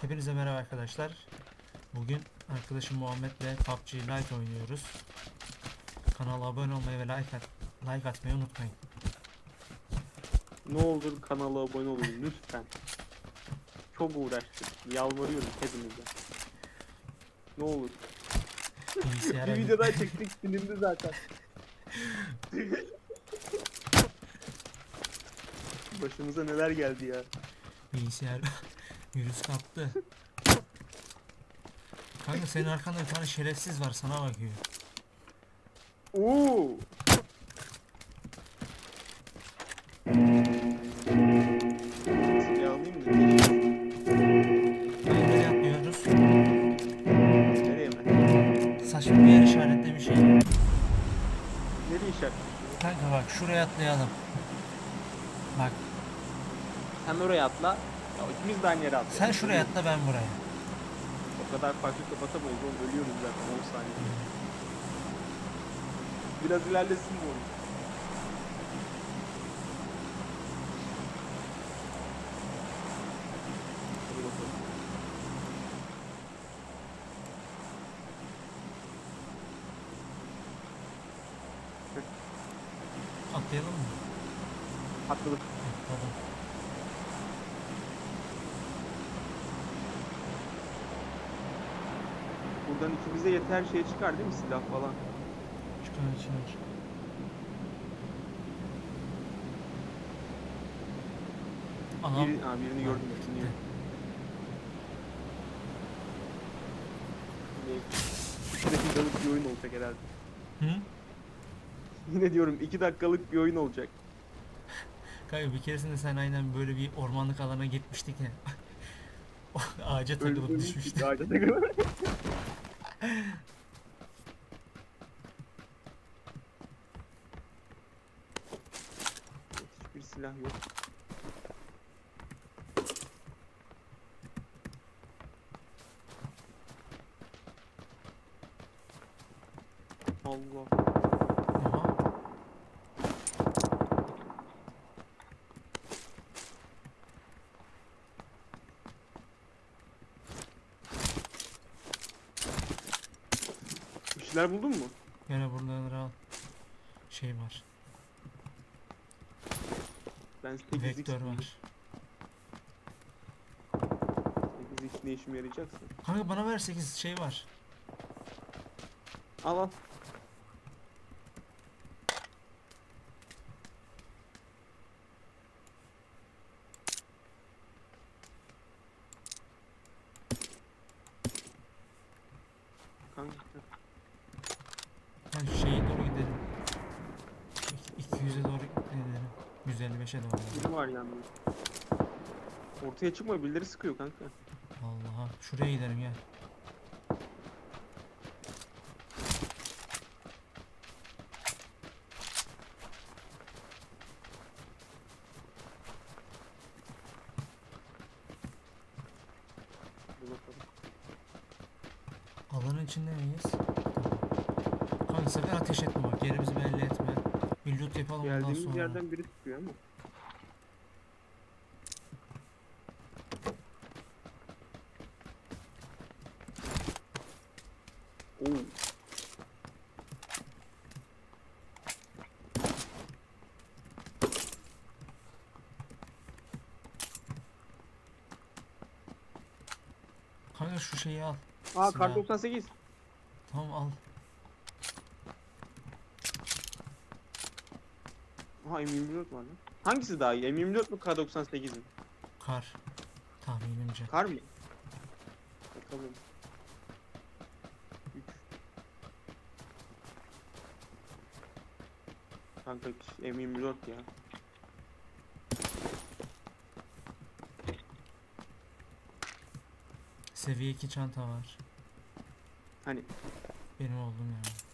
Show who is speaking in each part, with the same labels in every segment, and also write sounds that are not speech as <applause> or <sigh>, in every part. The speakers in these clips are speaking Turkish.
Speaker 1: Hepinize merhaba arkadaşlar. Bugün arkadaşım Muhammed'le PUBG Lite oynuyoruz. Kanala abone olmayı ve like, at like atmayı unutmayın.
Speaker 2: Ne olur kanala abone olun <laughs> lütfen. Çok uğraştık. Yalvarıyorum hepinize. Ne olur.
Speaker 1: Bilgisayara,
Speaker 2: Bir video daha çektik silindi zaten. <laughs> Başımıza neler geldi ya.
Speaker 1: bilgisayar virüs kaptı. Kanka senin arkanda bir tane şerefsiz var sana bakıyor.
Speaker 2: Oo. Silahı alayım da
Speaker 1: Hayır atlıyoruz?
Speaker 2: nereye?
Speaker 1: Saçma bir yer işaretlemiş şey.
Speaker 2: Nereye işaret?
Speaker 1: Kanka bak şuraya atlayalım. Bak
Speaker 2: Sen oraya atla. Ya ikimiz de aynı yere atlayalım.
Speaker 1: sen şuraya atla ben buraya.
Speaker 2: O kadar farklı kapatamayız oğlum ölüyoruz zaten 10 saniye. Biraz ilerlesin bu oyun. Hadi bakalım.
Speaker 1: Atlayalım mı?
Speaker 2: Atladık.
Speaker 1: Atladım.
Speaker 2: Buradan ikimize yeter şey çıkar değil mi silah falan?
Speaker 1: Çıkar çıkar. Aha.
Speaker 2: Biri, ha, birini gördüm. Birini gördüm. İki dakikalık bir oyun olacak herhalde.
Speaker 1: Hı?
Speaker 2: Yine diyorum iki dakikalık bir oyun olacak.
Speaker 1: Kanka bir keresinde sen aynen böyle bir ormanlık alana gitmiştik ya. <laughs> Ağaca takılıp düşmüştü.
Speaker 2: ağaca takılıp. <laughs> Hiçbir silah yok. Allah. Şeyler buldun mu?
Speaker 1: Gene buraları al. Şey var.
Speaker 2: Ben 8x
Speaker 1: Vektör var.
Speaker 2: 8x ne işime yarayacaksa.
Speaker 1: Kanka bana ver 8 şey var.
Speaker 2: Al al. Kanka
Speaker 1: Gel şu şeye doğru gidelim. İki- 200'e doğru gidelim. 155'e doğru.
Speaker 2: biri var yalnız. Ortaya çıkma birileri sıkıyor kanka.
Speaker 1: Allah'a. Şuraya gidelim gel.
Speaker 2: Dur bakalım.
Speaker 1: Alanın içinde miyiz? Tamam. Kanka sakın ateş etme bak. Yerimizi belli etme. Bir loot
Speaker 2: Geldiğimiz
Speaker 1: sonra.
Speaker 2: yerden biri sıkıyor ama. Oo.
Speaker 1: Kanka şu şeyi al.
Speaker 2: Aa
Speaker 1: Silah.
Speaker 2: kar 98.
Speaker 1: Tamam al.
Speaker 2: Aha M24 var lan. Hangisi daha iyi? M24 mü K98 mi?
Speaker 1: Kar. Tahminimce.
Speaker 2: Kar mı? Bakalım. Üç. Kanka M24 ya.
Speaker 1: Seviye 2 çanta var.
Speaker 2: Hani
Speaker 1: Benim oldum yani.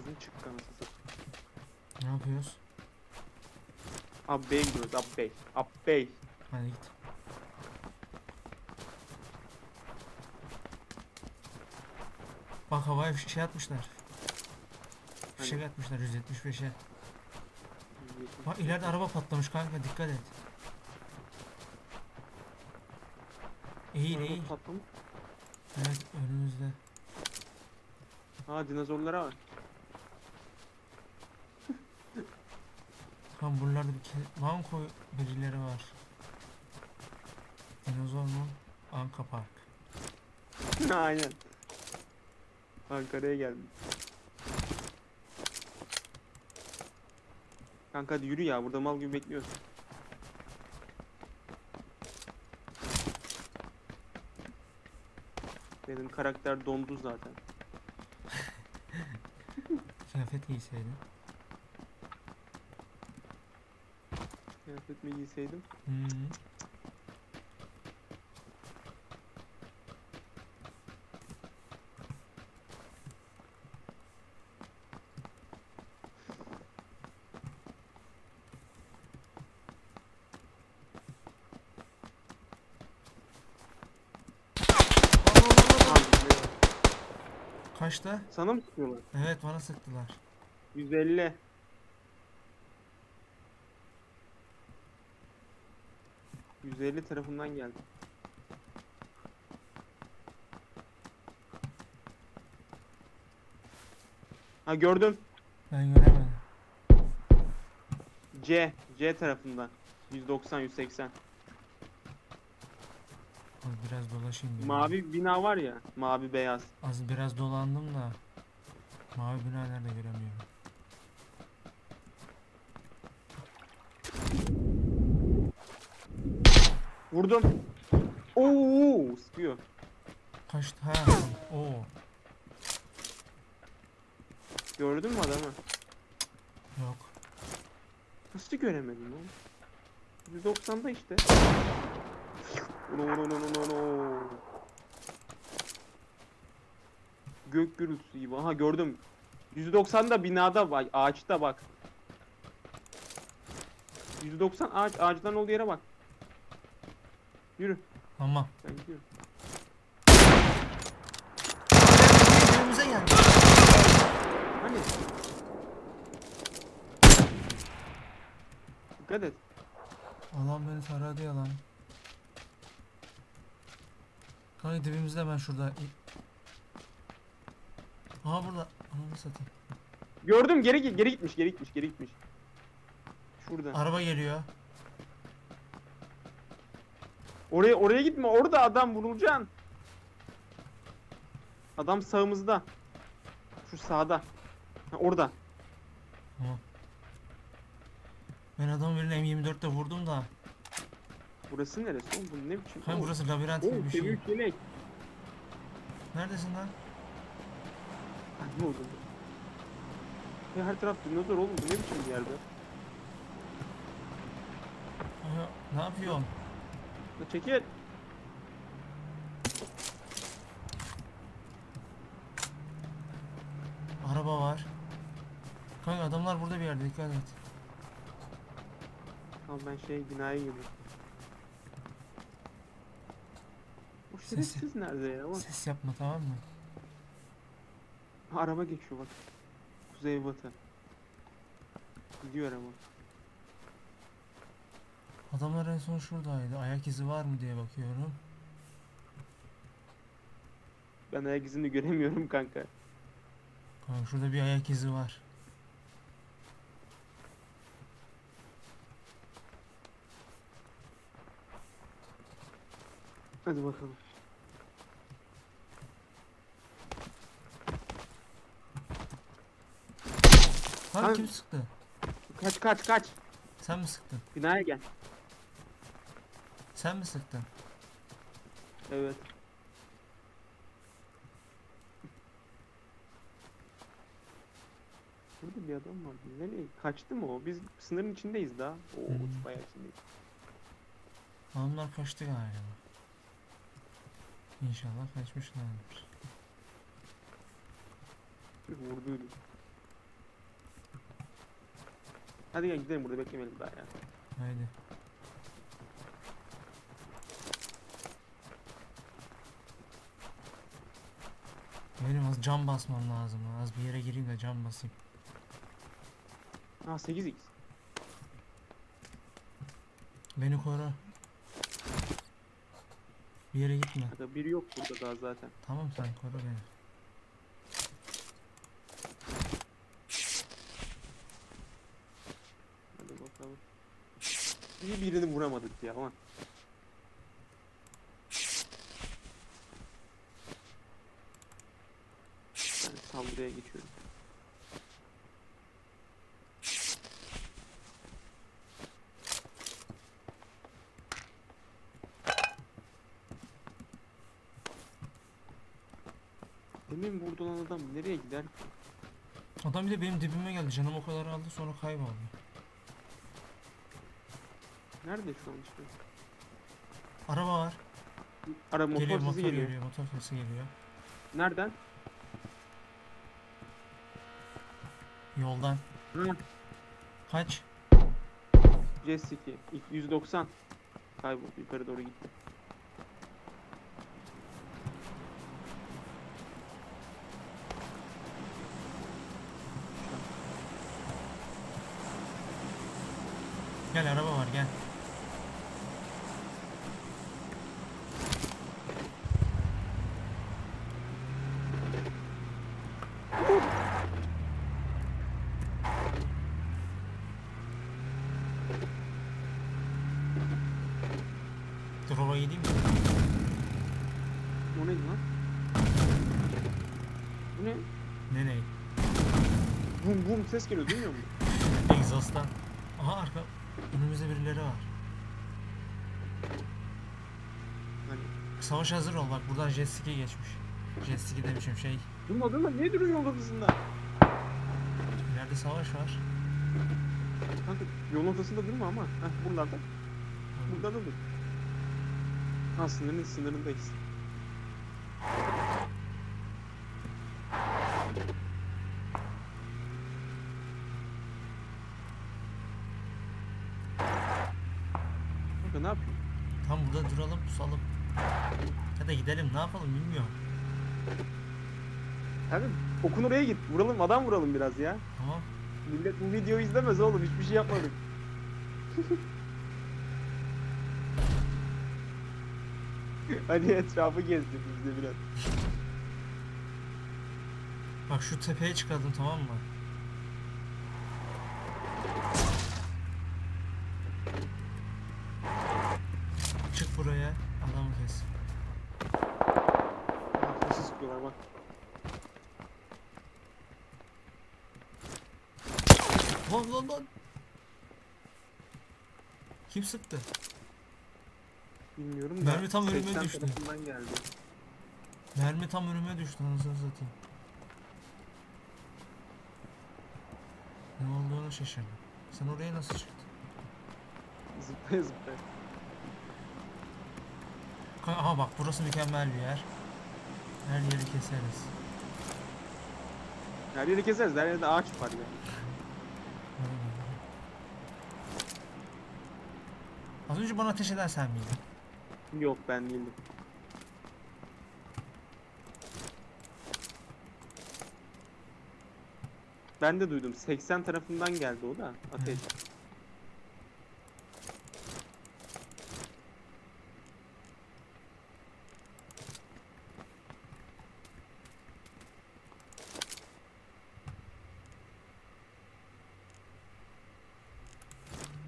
Speaker 2: Çıktı anasını satayım.
Speaker 1: Ne yapıyoruz?
Speaker 2: Abbey'e gidiyoruz. Abbey. Abbey.
Speaker 1: Hadi git. Bak havaya şey atmışlar. Fişek
Speaker 2: Hani?
Speaker 1: atmışlar 175'e. Bak ileride araba patlamış kanka dikkat et. Eğil
Speaker 2: Araba patlamış.
Speaker 1: Evet önümüzde.
Speaker 2: Ha dinozorlara var.
Speaker 1: Kan buralarda bir ke- banko birileri var. Dinozor mu? Anka Park. <laughs>
Speaker 2: Aynen. Ankara'ya geldim. Kanka hadi yürü ya burada mal gibi bekliyoruz. Benim karakter dondu zaten. <laughs>
Speaker 1: Kıyafet giyseydin.
Speaker 2: Kıyafet mi giyseydim? Ne?
Speaker 1: Kaçta?
Speaker 2: Sana mı sıkıyorlar?
Speaker 1: Evet bana sıktılar.
Speaker 2: 150. ...150 tarafından geldi. Ha gördüm.
Speaker 1: Ben göremedim.
Speaker 2: C. C tarafından. 190 180.
Speaker 1: Az biraz dolaşayım. bir.
Speaker 2: Mavi bina var ya. Mavi beyaz.
Speaker 1: Az biraz dolandım da. Mavi bina nerede göremiyorum.
Speaker 2: Vurdum. Oo, sıkıyor.
Speaker 1: Kaçtı? Ha. Oo.
Speaker 2: Gördün mü adamı?
Speaker 1: Yok.
Speaker 2: Nasıl göremedim oğlum? 190'da işte. Uno, uno, uno, uno, uno. Gök gürültüsü gibi. Aha gördüm. 190'da binada bak. Ağaçta bak. 190 ağaç. Ağaçtan olduğu yere bak. Yürü.
Speaker 1: Tamam.
Speaker 2: Ben gidiyorum.
Speaker 1: Önümüze geldi.
Speaker 2: Hani? Dikkat et.
Speaker 1: Alan beni taradı ya lan. Kanka dibimizde hemen şurada. Aha burada. Ananı satayım.
Speaker 2: Gördüm geri geri gitmiş geri gitmiş geri gitmiş. Şurada.
Speaker 1: Araba geliyor.
Speaker 2: Oraya oraya gitme. Orada adam vurulacaksın. Adam sağımızda. Şu sağda. Ha, orada.
Speaker 1: Tamam. Ben adamın birine M24'te vurdum da.
Speaker 2: Burası neresi oğlum? Bu ne biçim? Oo,
Speaker 1: burası labirent gibi bir şey.
Speaker 2: seviye yelek.
Speaker 1: Neredesin lan?
Speaker 2: Ha, ne oldu? Ya her taraf dinozor oğlum. Bu ne biçim bir yerde?
Speaker 1: Aha, ne yapıyorsun?
Speaker 2: Çekil.
Speaker 1: Araba var. Kanka adamlar burada bir yerde dikkat et.
Speaker 2: Al ben şey binaya girdim. O şerefsiz nerede ya? Bak.
Speaker 1: Ses yapma tamam mı?
Speaker 2: Araba geçiyor bak. Kuzey batı. Gidiyor araba.
Speaker 1: Adamlar en son şuradaydı. Ayak izi var mı diye bakıyorum.
Speaker 2: Ben ayak izini göremiyorum kanka.
Speaker 1: Kanka şurada bir ayak izi var.
Speaker 2: Hadi bakalım.
Speaker 1: Lan
Speaker 2: Kanka-
Speaker 1: kim sıktı?
Speaker 2: Kaç kaç kaç.
Speaker 1: Sen mi sıktın?
Speaker 2: Binaya gel.
Speaker 1: Sen mi sıktın?
Speaker 2: Evet. Burada bir adam var. Nereye? Kaçtı mı o? Biz sınırın içindeyiz daha. Oo,
Speaker 1: Hmm.
Speaker 2: bayağı içindeyiz.
Speaker 1: Adamlar kaçtı galiba. İnşallah kaçmışlardır.
Speaker 2: Vurduydu. Hadi gel gidelim burada beklemeyelim daha ya.
Speaker 1: Haydi. Benim az cam basmam lazım. Az bir yere gireyim de cam basayım.
Speaker 2: Ha 8x.
Speaker 1: Beni koru. Bir yere gitme.
Speaker 2: Aga biri yok burada daha zaten.
Speaker 1: Tamam sen koru beni.
Speaker 2: Hadi bakalım. İyi birini vuramadık ya ama. Saldırıya geçiyorum. Demin vurdu olan adam nereye gider?
Speaker 1: Adam bir de benim dibime geldi. Canım o kadar aldı sonra kayboldu.
Speaker 2: Nerede şu an işte?
Speaker 1: Araba var.
Speaker 2: Ara motor
Speaker 1: geliyor
Speaker 2: sesi
Speaker 1: motor
Speaker 2: geliyor.
Speaker 1: geliyor. Motor sesi geliyor.
Speaker 2: Nereden?
Speaker 1: Yoldan.
Speaker 2: Hı.
Speaker 1: Kaç?
Speaker 2: Jessica. İlk 190. Kayboldu yukarı doğru gitti.
Speaker 1: Gel araba var gel. Drop'a gideyim mi?
Speaker 2: O neydi lan? Bu ne?
Speaker 1: Nereye?
Speaker 2: Bum bum ses geliyor duymuyor musun?
Speaker 1: Egzozdan. Aha arka. Önümüzde birileri var.
Speaker 2: Hani
Speaker 1: Savaş hazır ol bak buradan jet ski geçmiş. Jet ski demişim şey.
Speaker 2: durma durma niye duruyor yol ortasında?
Speaker 1: İleride savaş var.
Speaker 2: Kanka yolun ortasında durma ama. Heh buralarda. Burada da dur. Ha sınırın sınırındayız. Kanka ne yapıyorsun?
Speaker 1: Tam pusalım. Ya da gidelim ne yapalım bilmiyorum.
Speaker 2: Kanka okun oraya git. Vuralım adam vuralım biraz ya.
Speaker 1: Tamam.
Speaker 2: Millet bu videoyu izlemez oğlum. Hiçbir şey yapmadık. <laughs> Hadi etrafı gezdik biz de biraz.
Speaker 1: Bak şu tepeye çıkalım tamam mı? Çık buraya. Adamı kes.
Speaker 2: Nasıl sıkıyorlar bak.
Speaker 1: Lan lan lan. Kim sıktı?
Speaker 2: Bilmiyorum da.
Speaker 1: Mermi tam önüme
Speaker 2: 80
Speaker 1: düştü.
Speaker 2: tarafından geldi.
Speaker 1: Mermi tam önüme düştü anasını satayım. Ne olduğunu şaşırdım. Sen oraya nasıl çıktın?
Speaker 2: Zıplaya zıplaya.
Speaker 1: Kanka, aha bak burası mükemmel bir yer. Her yeri keseriz.
Speaker 2: Her yeri keseriz. Her yerde ağaç var ya.
Speaker 1: Az önce bana ateş eden sen miydin?
Speaker 2: Yok ben değildim. Ben de duydum. 80 tarafından geldi o da ateş.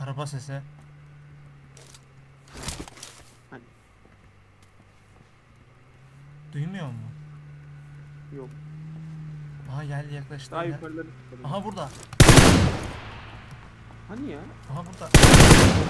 Speaker 1: Araba sesi.
Speaker 2: Hani?
Speaker 1: Duymuyor mu?
Speaker 2: Yok.
Speaker 1: Aha geldi yaklaştı.
Speaker 2: Daha
Speaker 1: Gel.
Speaker 2: yukarıları çıkalım.
Speaker 1: Aha burada.
Speaker 2: Hani ya?
Speaker 1: Aha burada.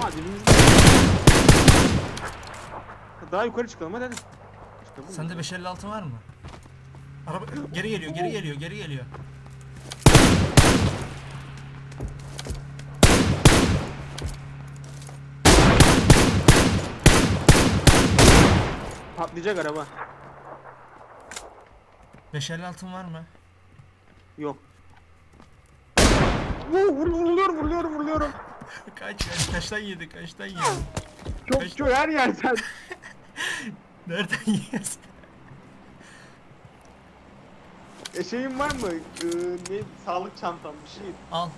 Speaker 2: Oha dibimizde. Daha yukarı çıkalım hadi hadi. Çıkalım
Speaker 1: Sende
Speaker 2: mı?
Speaker 1: 556 var mı? Araba geri geliyor, geri geliyor, geri geliyor.
Speaker 2: Patlayacak araba.
Speaker 1: 556 var mı?
Speaker 2: Yok. Vur, vur, vuruluyorum, vuruluyorum, <laughs> vuruluyorum.
Speaker 1: Kaç kaç kaçtan yedi kaçtan yedi.
Speaker 2: Çok
Speaker 1: Kaç-
Speaker 2: çok her yerden. <laughs>
Speaker 1: Nereden yiyorsun?
Speaker 2: E şeyin var mı? Ee, ne? Sağlık çantam bir şey.
Speaker 1: Al.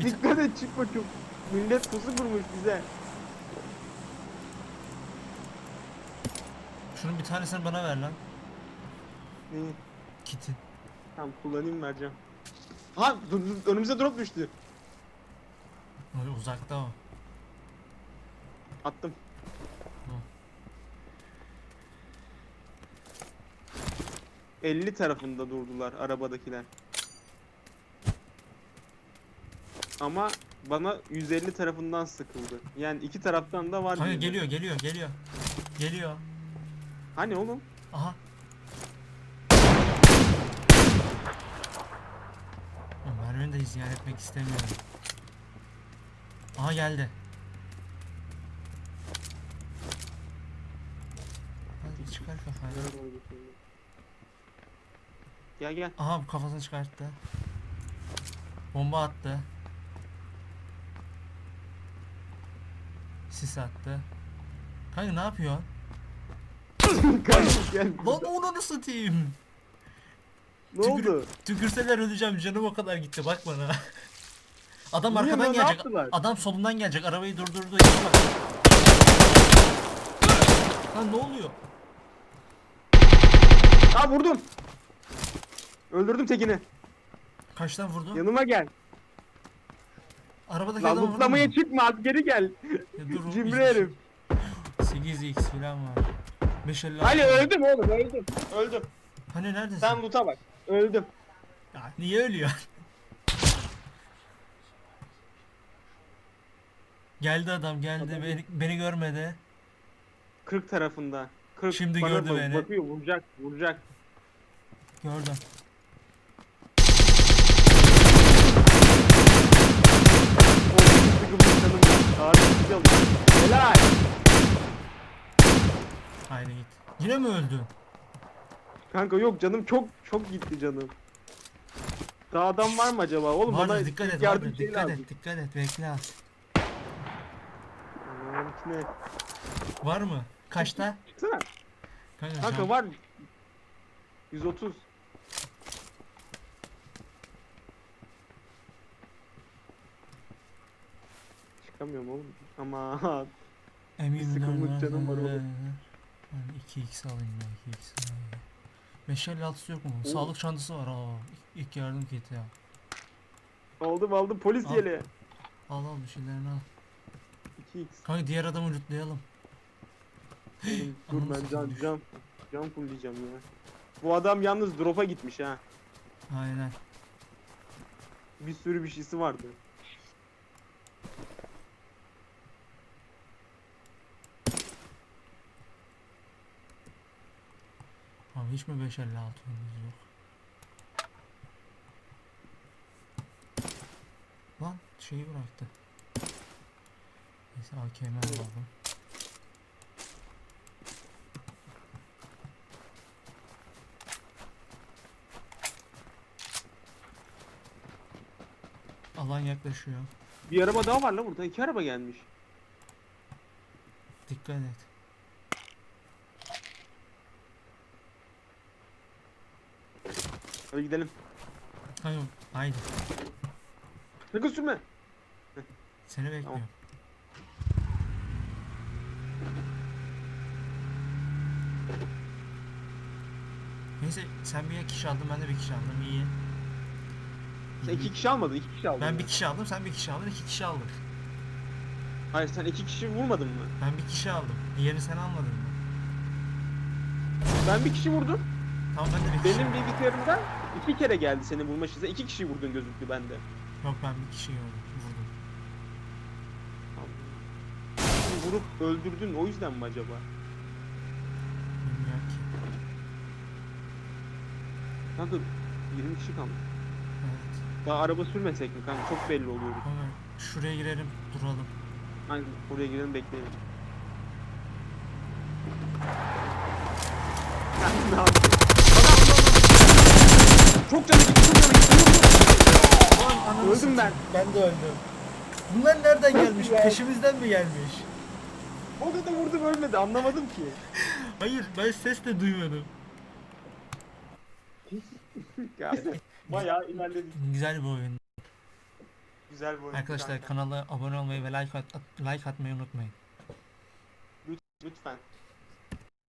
Speaker 2: Dikkat et çıkma çok. Millet pusu kurmuş bize.
Speaker 1: Şunun bir tanesini bana ver lan.
Speaker 2: Ne?
Speaker 1: Kitin.
Speaker 2: Tamam kullanayım vereceğim. Ha dur, dur, önümüze drop düştü.
Speaker 1: Öyle uzakta o.
Speaker 2: Attım.
Speaker 1: Tamam.
Speaker 2: 50 tarafında durdular arabadakiler. Ama bana 150 tarafından sıkıldı. Yani iki taraftan da var.
Speaker 1: Kanka
Speaker 2: birinde.
Speaker 1: geliyor geliyor geliyor. Geliyor.
Speaker 2: Hani oğlum?
Speaker 1: Aha. Oğlum Merve'ni de ziyan etmek istemiyorum. Aha geldi. Hadi çıkar kafayı.
Speaker 2: Gel gel.
Speaker 1: Aha kafasını çıkarttı. Bomba attı. Sis attı. Kanka ne yapıyor? <laughs>
Speaker 2: Kardeşim gel.
Speaker 1: Lan onu satayım.
Speaker 2: Ne
Speaker 1: tükür-
Speaker 2: oldu?
Speaker 1: Tükürseler öleceğim canım o kadar gitti bak bana. <laughs> Adam
Speaker 2: Niye
Speaker 1: arkadan
Speaker 2: lan, ne
Speaker 1: gelecek.
Speaker 2: yaptılar?
Speaker 1: Adam solundan gelecek. Arabayı durdurdu. Yana bak. Lan ne oluyor?
Speaker 2: Aa vurdum. Öldürdüm tekini.
Speaker 1: Kaçtan vurdu?
Speaker 2: Yanıma gel.
Speaker 1: Arabadaki
Speaker 2: Lan
Speaker 1: adam vurdu
Speaker 2: lootlamaya
Speaker 1: mu?
Speaker 2: çıkma az geri gel.
Speaker 1: Ya dur,
Speaker 2: Cimri herif.
Speaker 1: 8x falan var. 550
Speaker 2: Hani öldüm oğlum öldüm. Öldüm.
Speaker 1: Hani neredesin?
Speaker 2: Sen loot'a bak. Öldüm.
Speaker 1: Ya, niye ölüyor? geldi adam geldi
Speaker 2: Adam-
Speaker 1: beni, beni görmedi.
Speaker 2: 40 tarafında. 40
Speaker 1: Şimdi
Speaker 2: bana
Speaker 1: gördü
Speaker 2: bak-
Speaker 1: beni.
Speaker 2: Bakıyor vuracak vuracak.
Speaker 1: Gördüm.
Speaker 2: Canım alıyor. Helal.
Speaker 1: Haydi git. Yine mi öldün?
Speaker 2: Kanka yok canım çok çok gitti canım. Daha adam var mı acaba? Oğlum
Speaker 1: vardır
Speaker 2: bana
Speaker 1: dikkat et
Speaker 2: yardım
Speaker 1: vardır
Speaker 2: şey
Speaker 1: dikkat
Speaker 2: lazım.
Speaker 1: et dikkat et bekle az.
Speaker 2: Aman ne?
Speaker 1: Var mı? Kaçta?
Speaker 2: Çıksana.
Speaker 1: Kanka,
Speaker 2: Kanka var. 130. Çıkamıyorum oğlum. Ama
Speaker 1: Emin
Speaker 2: sıkılmış canım var oğlum.
Speaker 1: Ben 2x alayım ya 2x alayım. 556'sı yok mu?
Speaker 2: Oo.
Speaker 1: Sağlık çantası var aa. İlk- İlk yardım kiti ya.
Speaker 2: aldım aldım polis
Speaker 1: Al.
Speaker 2: yeleği.
Speaker 1: Al al bir şeylerini al.
Speaker 2: 2x.
Speaker 1: Kanka diğer adamı lootlayalım.
Speaker 2: Oğlum, <gasps> dur ben can
Speaker 1: düş.
Speaker 2: can can fullleyeceğim ya. Bu adam yalnız drop'a gitmiş ha.
Speaker 1: Aynen.
Speaker 2: Bir sürü bir şeysi vardı.
Speaker 1: Hiç mi 556 önümüz yok? Lan şeyi bıraktı. Neyse AKM alalım. Alan yaklaşıyor.
Speaker 2: Bir araba daha var lan burada. iki araba gelmiş.
Speaker 1: Dikkat et.
Speaker 2: Hadi gidelim.
Speaker 1: Hayır, haydi.
Speaker 2: Sakın sürme.
Speaker 1: Seni bekliyorum. Neyse sen bir kişi aldın ben de bir kişi aldım iyi.
Speaker 2: Sen iki kişi almadın, iki kişi aldın.
Speaker 1: Ben bir kişi aldım sen bir kişi aldın iki kişi aldık.
Speaker 2: Hayır sen iki kişi vurmadın mı?
Speaker 1: Ben bir kişi aldım. Diğerini sen almadın mı?
Speaker 2: Ben bir kişi vurdum.
Speaker 1: Tamam ben de bir kişi
Speaker 2: Benim bilgisayarımda iki kere geldi seni vurma şansı. İki kişi vurdun gözüktü bende.
Speaker 1: Yok ben bir kişi gördüm. Vurdum.
Speaker 2: Şimdi vurup öldürdün o yüzden mi acaba?
Speaker 1: Bilmiyorum ki.
Speaker 2: Kanka 20 kişi kalmış.
Speaker 1: Evet.
Speaker 2: Daha araba sürmesek mi kanka? Çok belli oluyor.
Speaker 1: Kanka şuraya girelim duralım.
Speaker 2: Aynen oraya girelim bekleyelim. Sen <laughs> ne yapıyorsun? Çok canı gitti, çok canı gitti.
Speaker 1: Lan ananı
Speaker 2: Öldüm ben.
Speaker 1: Ben de öldüm. Bunlar nereden gelmiş?
Speaker 2: ya?
Speaker 1: Peşimizden mi gelmiş?
Speaker 2: O kadar vurdum ölmedi anlamadım ki. <laughs>
Speaker 1: Hayır ben ses de duymadım. <laughs>
Speaker 2: Ya, Bayağı ilerledik.
Speaker 1: Güzel bir oyun.
Speaker 2: Güzel bir oyun.
Speaker 1: Arkadaşlar kanala abone olmayı ve like, at- like atmayı unutmayın.
Speaker 2: Lütfen.